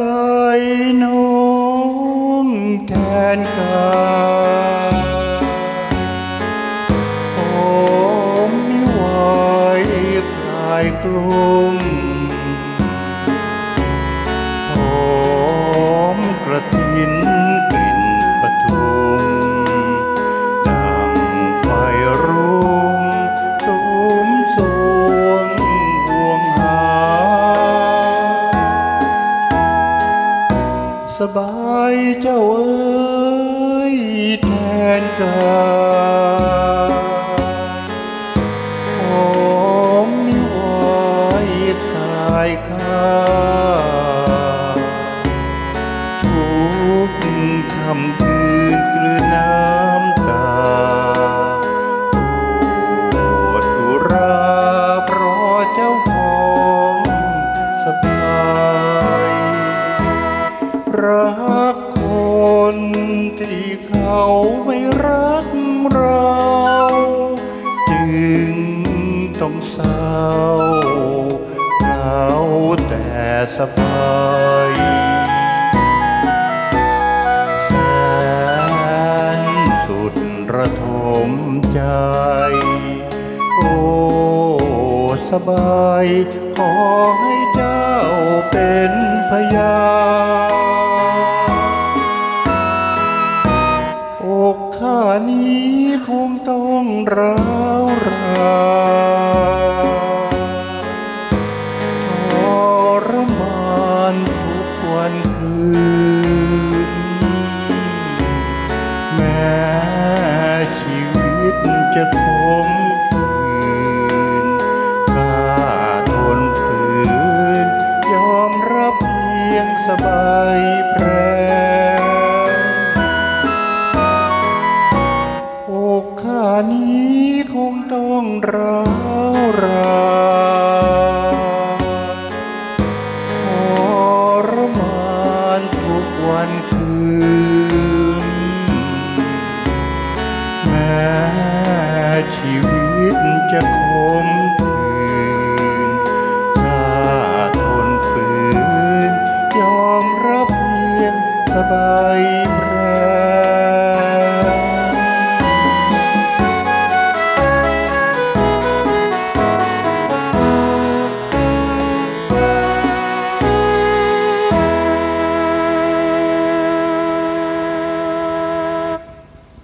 บายน้องแทนกายหอมไม่ไหวคลายกลัว สบายเจ้าเอ้ยแทนกายหอมไม่ไหวคลายข้าทุกคำคืนกลืนน้ำ สบายแสนสุดระทมใจ โอ้สบาย ขอให้เจ้าเป็นพยาอกข้านี้คงต้องร้าวราน จะคมคืนข้าทนฝืน ยอมรับเพียงสบายแพรอกข้านี้คงต้องร้าวรานทรมานทุกวันคืน man. ชีวิตจะคม